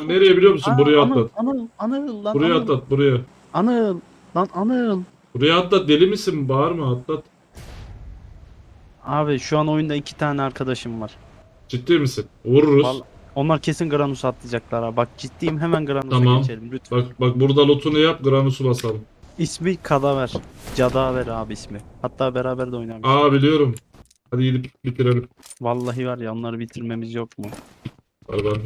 Bak nereye biliyor musun? Aa, buraya Anıl, atlat. Anıl, Anıl lan Buraya Anıl. atlat buraya. Anıl, lan Anıl. Buraya atlat deli misin? Bağırma atlat. Abi şu an oyunda iki tane arkadaşım var. Ciddi misin? Vururuz. Vallahi- Onlar kesin Granus atlayacaklar ha. Bak ciddiyim hemen Granus'a Tamam. geçelim lütfen. Bak bak burada lotunu yap Granus'u basalım. İsmi Kadaver. Cadaver abi ismi. Hatta beraber de oynamış. Aa biliyorum. Hadi gidip bitirelim. Vallahi var ya onları bitirmemiz yok mu? Var var.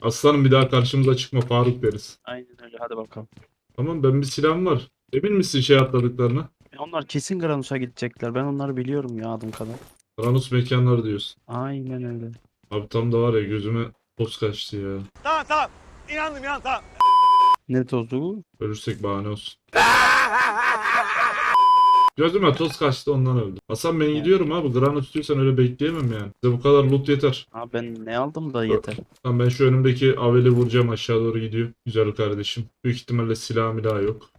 Aslanım bir daha karşımıza çıkma Faruk deriz. Aynen öyle hadi bakalım. Tamam ben bir silahım var. Emin misin şey atladıklarına? E Onlar kesin Granus'a gidecekler. Ben onları biliyorum ya adım kadar. Granus mekanları diyorsun. Aynen öyle. Abi tam da var ya gözüme toz kaçtı ya. Tamam tamam. İnandım ya tamam. Ne tozu bu? Ölürsek bahane olsun. Gözüme toz kaçtı ondan öldüm. Hasan ben gidiyorum abi. Granus diyorsan öyle bekleyemem yani. Size bu kadar loot yeter. Abi ben ne aldım da yeter. Tamam ben şu önümdeki aveli vuracağım aşağı doğru gidiyor. Güzel kardeşim. Büyük ihtimalle silah milah yok.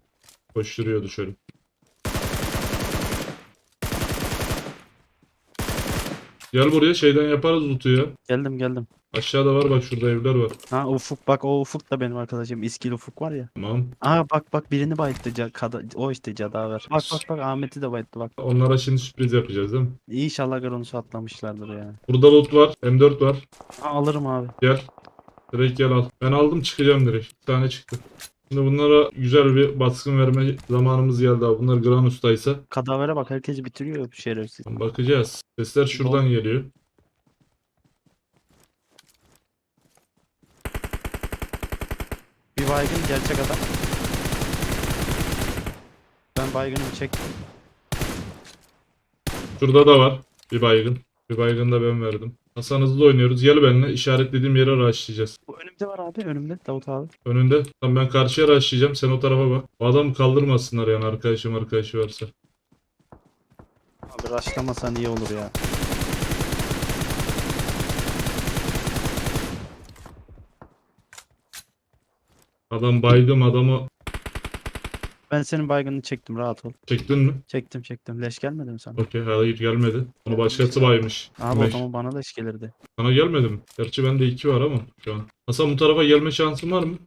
Koşturuyordu şöyle. Gel buraya şeyden yaparız loot'u ya. Geldim geldim. Aşağıda var bak şurada evler var. Ha Ufuk bak o Ufuk da benim arkadaşım. İskil Ufuk var ya. Tamam. Aa bak bak birini bayıttı. Ca- kada- o işte Cadaver. Bak bak bak Ahmet'i de bayıttı bak. Onlara şimdi sürpriz yapacağız değil mi? İnşallah Granus'u atlamışlardır ya. Burada loot var. M4 var. Ha, alırım abi. Gel. Direkt gel al. Ben aldım çıkacağım direkt. Bir tane çıktı. Şimdi bunlara güzel bir baskın verme zamanımız geldi abi. Bunlar Granus'taysa. Kadavere bak herkes bitiriyor bu şerefsiz. Bakacağız. Sesler şuradan geliyor. Baygın gerçek adam. Ben baygınımı çektim. Şurada da var. Bir baygın. Bir baygın da ben verdim. Hasan hızlı oynuyoruz. Gel benimle. İşaretlediğim yere rushlayacağız. Bu önümde var abi önümde Davut abi. Önünde. Tamam ben karşıya rushlayacağım. Sen o tarafa bak. O adamı kaldırmasınlar yani arkadaşım arkadaşı varsa. Abi rushlamasan iyi olur ya. Adam baydım adamı Ben senin baygınını çektim rahat ol. çektin mi? Çektim çektim. Leş gelmedi mi sana? Okey hayır gelmedi. Onu başkası baymış. Abi o Beş. zaman bana leş gelirdi. Sana gelmedi mi? Gerçi bende iki var ama şu an. Hasan bu tarafa gelme şansın var mı?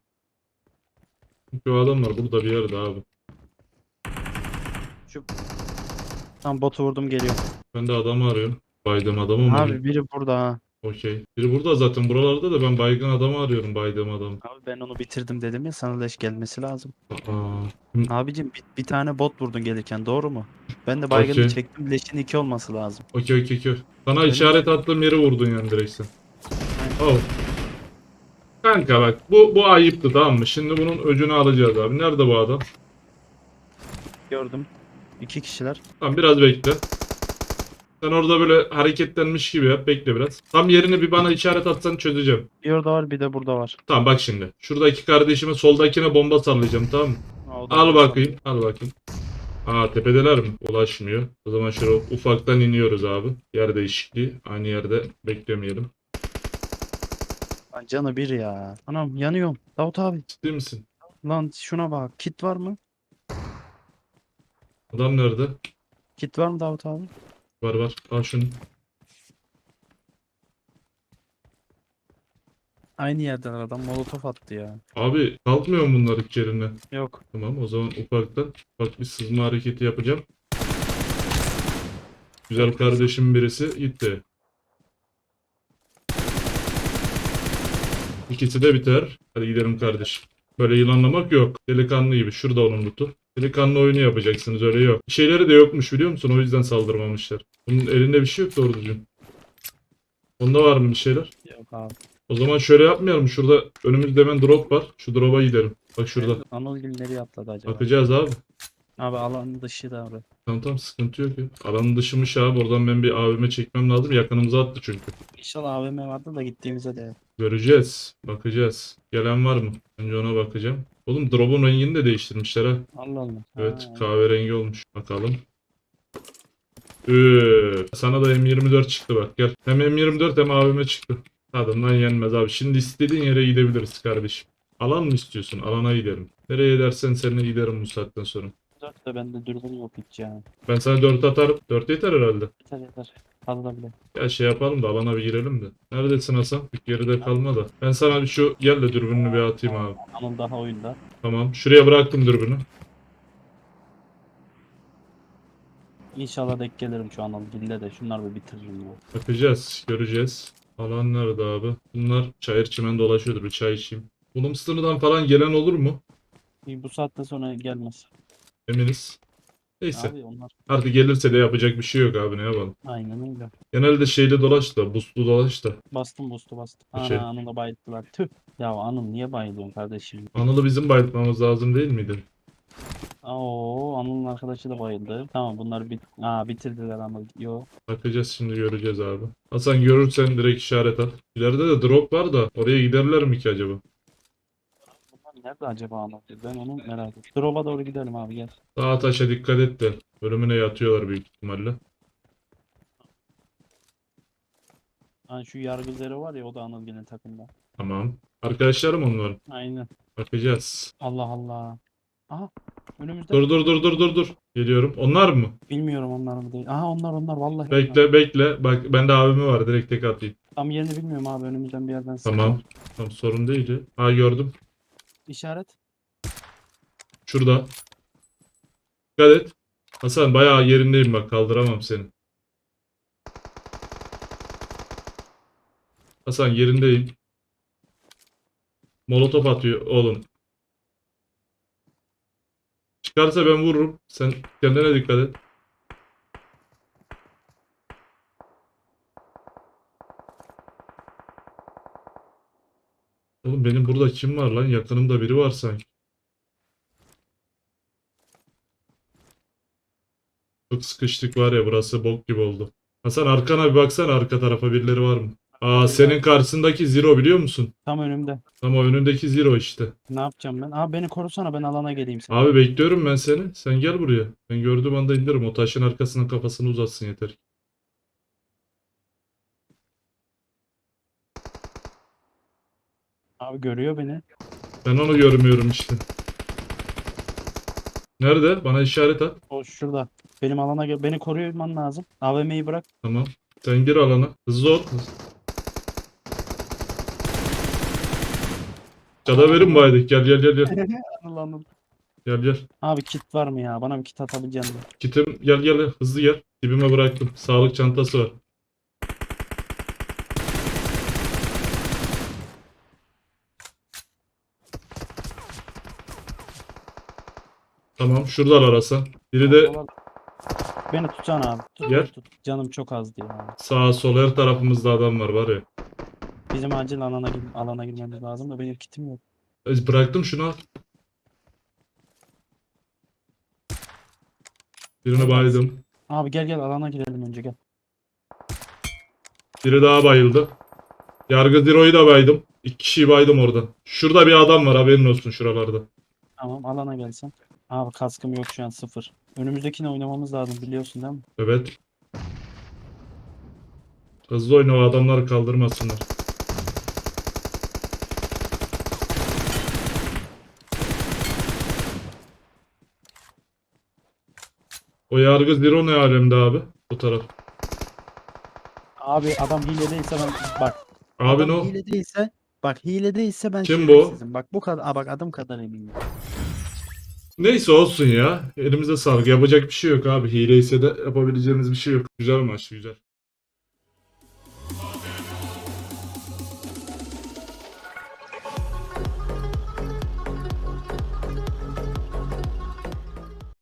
Çünkü o adam var burada bir yerde abi. Tam botu vurdum geliyor. Ben de adamı arıyorum. Baydığım adamı mı? Abi biri burada ha. Okey. Biri burada zaten buralarda da ben baygın adamı arıyorum baydığım adamı. Abi ben onu bitirdim dedim ya sana leş gelmesi lazım. Aa, Abicim bir, bir tane bot vurdun gelirken doğru mu? Ben de baygını Okey. çektim leşin iki olması lazım. okey okey okey. Sana Benim- işaret attığım yere vurdun yani direkt sen. Oh. Kanka bak bu bu ayıptı tamam mı? Şimdi bunun öcünü alacağız abi. Nerede bu adam? Gördüm. İki kişiler. Tamam biraz bekle. Sen orada böyle hareketlenmiş gibi yap. Bekle biraz. Tam yerini bir bana işaret atsan çözeceğim. Bir orada var bir de burada var. Tamam bak şimdi. Şuradaki kardeşime soldakine bomba sallayacağım tamam mı? Al bakayım. Al bakayım. Aa tepedeler mi? Ulaşmıyor. O zaman şöyle ufaktan iniyoruz abi. Yer değişikliği. Aynı yerde beklemeyelim. Lan canı bir ya. Anam yanıyorum. Davut abi. Ciddi misin? Lan şuna bak. Kit var mı? Adam nerede? Kit var mı Davut abi? Var var. Al şunu. Aynı yerden adam molotof attı ya. Abi kalkmıyor mu bunlar hiç yerine? Yok. Tamam o zaman ufaktan ufak bir sızma hareketi yapacağım. Güzel kardeşim birisi gitti. İkisi de biter. Hadi gidelim kardeşim. Böyle yılanlamak yok. Delikanlı gibi. Şurada onun lutu. Delikanlı oyunu yapacaksınız öyle yok. Bir şeyleri de yokmuş biliyor musun? O yüzden saldırmamışlar. Bunun elinde bir şey yok doğru düzgün. Onda var mı bir şeyler? Yok abi. O zaman şöyle yapmayalım. Şurada önümüzde hemen drop var. Şu drop'a gidelim. Bak şurada. Anıl Gül nereye atladı acaba? Bakacağız abi. Abi alan dışı da abi. Tamam tamam sıkıntı yok ya. Alanın dışımış abi. Oradan ben bir AVM çekmem lazım. Yakınımıza attı çünkü. İnşallah AVM vardı da gittiğimizde de. Göreceğiz. Bakacağız. Gelen var mı? Önce ona bakacağım. Oğlum drop'un rengini de değiştirmişler ha. Allah Allah. Evet Ha. kahverengi olmuş. Bakalım. Üü, sana da M24 çıktı bak gel. Hem M24 hem AVM çıktı. Tadından yenmez abi. Şimdi istediğin yere gidebiliriz kardeşim. Alan mı istiyorsun? Alana gidelim. Nereye dersen seninle giderim bu saatten sonra. 4 de bende dürbün yok hiç yani. Ben sana 4 atarım. 4 yeter herhalde. Yeter yeter. Fazla bile. Ya şey yapalım da alana bir girelim de. Neredesin Hasan? Bir geride kalma da. Ben sana bir şu gel de dürbününü bir atayım abi. Anıl daha oyunda. Tamam. Şuraya bıraktım dürbünü. İnşallah denk gelirim şu Anıl Gil'de de. Şunları bir bitiririm ya. Bakacağız. Göreceğiz. Alan nerede abi? Bunlar çayır çimen dolaşıyordur. Bir çay içeyim. Bulum sınırdan falan gelen olur mu? Bu saatten sonra gelmez. Eminiz. Neyse. Abi onlar Artık gelirse de yapacak bir şey yok abi ne yapalım. aynen öyle. Genelde şeyli dolaş da, buslu dolaş da. Bastım boost'u bastım. Bir Ana şey- Anıl'ı bayılttılar. Tüh. Ya Anıl niye bayılıyorsun kardeşim? Anıl'ı bizim bayıltmamız lazım değil miydi? Oo Anıl'ın arkadaşı da bayıldı. Tamam bunları bit Aa, bitirdiler Anıl. Yo. Bakacağız şimdi göreceğiz abi. Hasan görürsen direkt işaret at. İleride de drop var da oraya giderler mi ki acaba? Nerede acaba Anıl? Ben onu merak ediyorum. Drop'a doğru gidelim abi gel. Sağ taşa dikkat et de. Ölümüne yatıyorlar büyük ihtimalle. Hani şu yargı zero var ya o da Anıl gene takımda. Tamam. Arkadaşlarım onların. Aynen. Bakacağız. Allah Allah. Aha. Önümüzde. Dur dur dur dur dur dur. Geliyorum. Onlar mı? Bilmiyorum onlar mı değil. Aha onlar onlar vallahi. onlar. Bekle bekle. Bak bende abimi var. Direkt tek atayım. Tam yerini bilmiyorum abi önümüzden bir yerden. Tamam. Tamam sorun değil. Ha gördüm. İşaret. Şurada. Dikkat et. Hasan bayağı yerindeyim bak kaldıramam seni. Hasan yerindeyim. Molotof atıyor oğlum. Çıkarsa ben vururum. Sen kendine dikkat et. Oğlum benim burada kim var lan? Yakınımda biri var sanki. Çok sıkıştık var ya burası bok gibi oldu. Hasan arkana bir baksana arka tarafa birileri var mı? Aa senin karşısındaki Zero biliyor musun? Tam önümde. Ama önündeki Zero işte. Ne yapacağım ben? Abi beni korusana ben alana geleyim sen. Abi bekliyorum ben seni. Sen gel buraya. Ben gördüğüm anda indiririm. O taşın arkasından kafasını uzatsın yeter. Abi görüyor beni. Ben onu görmüyorum işte. Nerede? Bana işaret at. O şurada. Benim alana gel. Beni koruman lazım. AVM'yi bırak. Tamam. Sen gir alana. Hızlı ol. Cadaverim baydık. Gel gel gel gel. Anıl. Gel gel. Abi kit var mı ya? Bana bir kit atabileceğim mi? Kitim gel gel hızlı gel. Dibime bıraktım. Sağlık çantası var. Tamam şuradalar Hasan. Biri de Beni tutsana abi. Tut, Gel. tut, tut. Canım çok azdı ya. sağ sol her tarafımızda adam var var ya. Bizim acil alana, gir alana girmemiz lazım da benim kitim yok. E, Bıraktım şunu al. Birini baydım. Abi gel gel alana girelim önce gel. Biri daha bayıldı. Yargı Zero'yu da baydım. İki kişiyi baydım orada. Şurada bir adam var haberin olsun şuralarda. Tamam alana gelsen. Abi kaskım yok şu an sıfır. Önümüzdekini oynamamız lazım biliyorsun değil mi? Evet. Hızlı oyna o adamları kaldırmasınlar. O yargı Zero ne alemde abi? Bu taraf. Abi adam hile değilse ben bak. Abi adam ne o? hile değilse bak hile değilse ben Kim bu? şerefsizim. Bak bu kadar Aa, bak adım kadar eminim. Neyse olsun ya. Elimize sağlık. Yapacak bir şey yok abi. Hile ise de yapabileceğimiz bir şey yok. Güzel maç güzel.